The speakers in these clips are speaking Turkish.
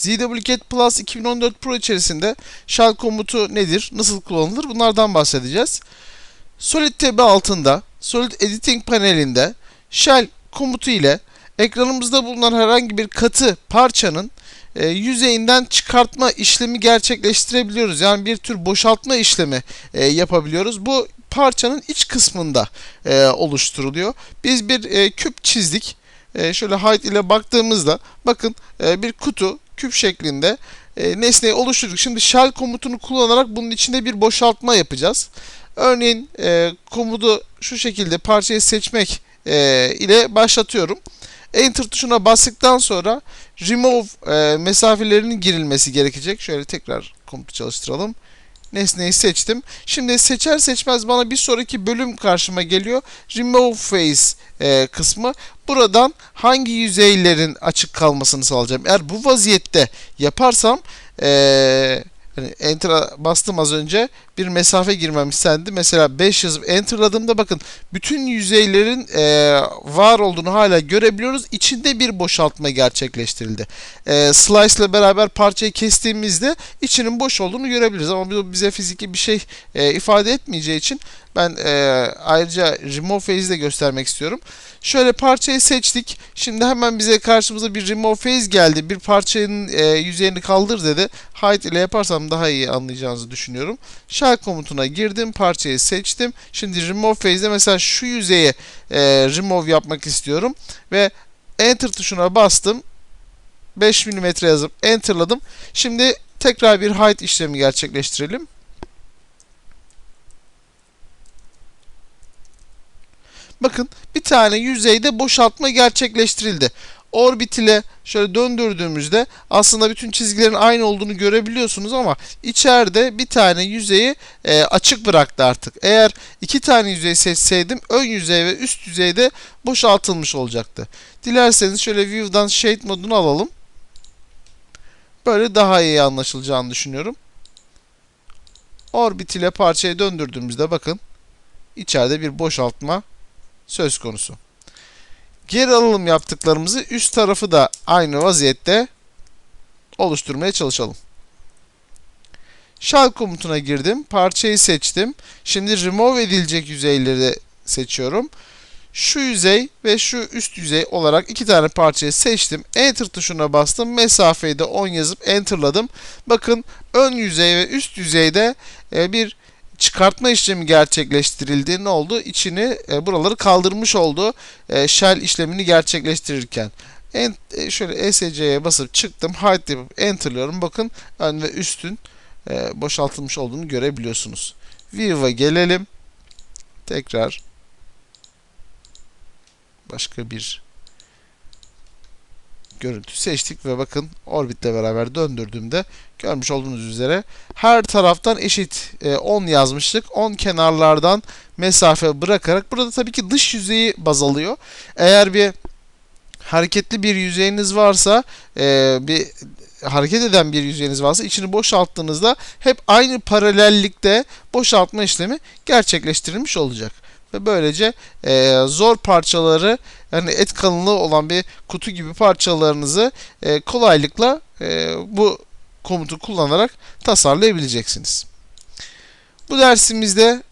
ZWCat Plus 2014 Pro içerisinde shell komutu nedir, nasıl kullanılır bunlardan bahsedeceğiz. Solid tabi altında, Solid Editing panelinde shell komutu ile ekranımızda bulunan herhangi bir katı parçanın e, yüzeyinden çıkartma işlemi gerçekleştirebiliyoruz. Yani bir tür boşaltma işlemi e, yapabiliyoruz. Bu parçanın iç kısmında e, oluşturuluyor. Biz bir e, küp çizdik. E, şöyle height ile baktığımızda bakın e, bir kutu küp şeklinde e, nesneyi oluşturduk. Şimdi shell komutunu kullanarak bunun içinde bir boşaltma yapacağız. Örneğin e, komutu şu şekilde parçayı seçmek ile başlatıyorum. Enter tuşuna bastıktan sonra remove mesafelerinin girilmesi gerekecek. Şöyle tekrar komutu çalıştıralım. Nesneyi seçtim. Şimdi seçer seçmez bana bir sonraki bölüm karşıma geliyor. Remove face e, kısmı. Buradan hangi yüzeylerin açık kalmasını sağlayacağım. Eğer bu vaziyette yaparsam e, hani enter'a bastım az önce bir mesafe girmem istendi. Mesela 5 yazıp enter'ladığımda bakın bütün yüzeylerin e, var olduğunu hala görebiliyoruz. İçinde bir boşaltma gerçekleştirildi. E, slice ile beraber parçayı kestiğimizde içinin boş olduğunu görebiliriz. Ama bu bize fiziki bir şey e, ifade etmeyeceği için ben e, ayrıca remove phase'i de göstermek istiyorum. Şöyle parçayı seçtik. Şimdi hemen bize karşımıza bir remove phase geldi. Bir parçanın e, yüzeyini kaldır dedi. Hide ile yaparsam daha iyi anlayacağınızı düşünüyorum. Shell komutuna girdim. Parçayı seçtim. Şimdi remove phase'de mesela şu yüzeye e, remove yapmak istiyorum. Ve enter tuşuna bastım. 5 mm yazıp enterladım. Şimdi tekrar bir hide işlemi gerçekleştirelim. Bakın bir tane yüzeyde boşaltma gerçekleştirildi. Orbit ile şöyle döndürdüğümüzde aslında bütün çizgilerin aynı olduğunu görebiliyorsunuz ama içeride bir tane yüzeyi e, açık bıraktı artık. Eğer iki tane yüzey seçseydim ön yüzey ve üst yüzeyde boşaltılmış olacaktı. Dilerseniz şöyle View'dan Shade modunu alalım. Böyle daha iyi anlaşılacağını düşünüyorum. Orbit ile parçayı döndürdüğümüzde bakın içeride bir boşaltma söz konusu. Geri alım yaptıklarımızı üst tarafı da aynı vaziyette oluşturmaya çalışalım. Shell komutuna girdim. Parçayı seçtim. Şimdi remove edilecek yüzeyleri seçiyorum. Şu yüzey ve şu üst yüzey olarak iki tane parçayı seçtim. Enter tuşuna bastım. Mesafeyi de 10 yazıp enterladım. Bakın ön yüzey ve üst yüzeyde e, bir çıkartma işlemi gerçekleştirildi. Ne oldu? İçini e, buraları kaldırmış oldu. E, shell işlemini gerçekleştirirken. En, e, şöyle ESC'ye basıp çıktım. Hide yapıp enterlıyorum. Bakın ön ve üstün e, boşaltılmış olduğunu görebiliyorsunuz. View'a gelelim. Tekrar başka bir görüntü seçtik ve bakın orbitle beraber döndürdüğümde görmüş olduğunuz üzere her taraftan eşit 10 e, yazmıştık. 10 kenarlardan mesafe bırakarak burada tabii ki dış yüzeyi baz alıyor. Eğer bir hareketli bir yüzeyiniz varsa e, bir hareket eden bir yüzeyiniz varsa içini boşalttığınızda hep aynı paralellikte boşaltma işlemi gerçekleştirilmiş olacak ve böylece e, zor parçaları yani et kalınlığı olan bir kutu gibi parçalarınızı e, kolaylıkla e, bu komutu kullanarak tasarlayabileceksiniz. Bu dersimizde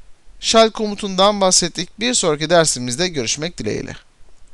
shell komutundan bahsettik. Bir sonraki dersimizde görüşmek dileğiyle.